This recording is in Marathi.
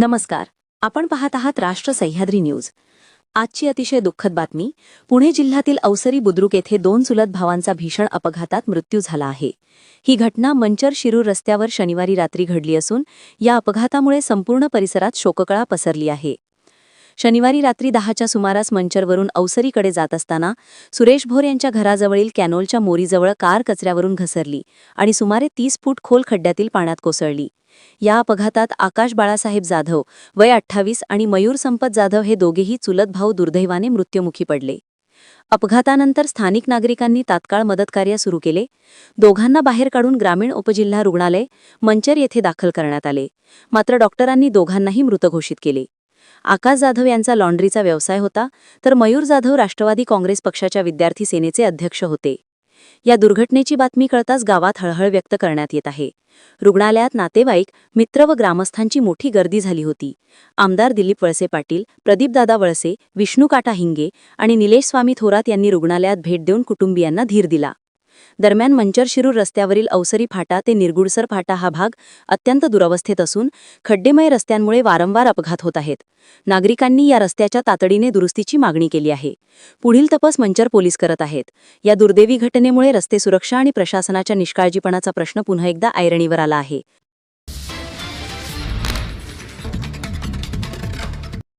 नमस्कार. आपण पाहत आहात राष्ट्र सह्याद्री न्यूज. आजची अतिशय दुःखद बातमी पुणे जिल्ह्यातील अवसरी बुद्रुक येथे दोन चुलत भावांचा भीषण अपघातात मृत्यू झाला आहे. ही घटना मंचर शिरूर रस्त्यावर शनिवारी रात्री घडली असून या अपघातामुळे संपूर्ण परिसरात शोककळा पसरली आहे. शनिवारी रात्री दहाच्या सुमारास मंचरवरून अवसरीकडे जात असताना सुरेश भोर यांच्या घराजवळील कॅनोलच्या मोरीजवळ कार कचऱ्यावरून घसरली आणि सुमारे तीस फूट खोल खड्ड्यातील पाण्यात कोसळली. या अपघातात आकाश बाळासाहेब जाधव वय अठ्ठावीस आणि मयूर संपत जाधव हे दोघेही चुलत भाऊ दुर्दैवाने मृत्युमुखी पडले. अपघातानंतर स्थानिक नागरिकांनी तात्काळ मदतकार्य सुरू केले. दोघांना बाहेर काढून ग्रामीण उपजिल्हा रुग्णालय मंचर येथे दाखल करण्यात आले. मात्र डॉक्टरांनी दोघांनाही मृत घोषित केले. आकाश जाधव यांचा लॉन्ड्रीचा व्यवसाय होता तर मयूर जाधव राष्ट्रवादी काँग्रेस पक्षाच्या विद्यार्थी सेनेचे अध्यक्ष होते. या दुर्घटनेची बातमी कळताच गावात हळहळ व्यक्त करण्यात येत आहे. रुग्णालयात नातेवाईक मित्र व ग्रामस्थांची मोठी गर्दी झाली होती. आमदार दिलीप वळसे पाटील प्रदीपदादा वळसे विष्णू काटा हिंगे आणि निलेश स्वामी थोरात यांनी रुग्णालयात भेट देऊन कुटुंबियांना धीर दिला. दरम्यान मंचर शिरूर रस्त्यावरील अवसरी फाटा ते निरगुडसर फाटा हा भाग अत्यंत दुरवस्थेत असून खड्डेमय रस्त्यांमुळे वारंवार अपघात होत आहेत. नागरिकांनी या रस्त्याच्या तातडीने दुरुस्तीची मागणी केली आहे. पुढील तपास मंचर पोलीस करत आहेत. या दुर्दैवी घटनेमुळे रस्ते सुरक्षा आणि प्रशासनाच्या निष्काळजीपणाचा प्रश्न पुन्हा एकदा ऐरणीवर आला आहे.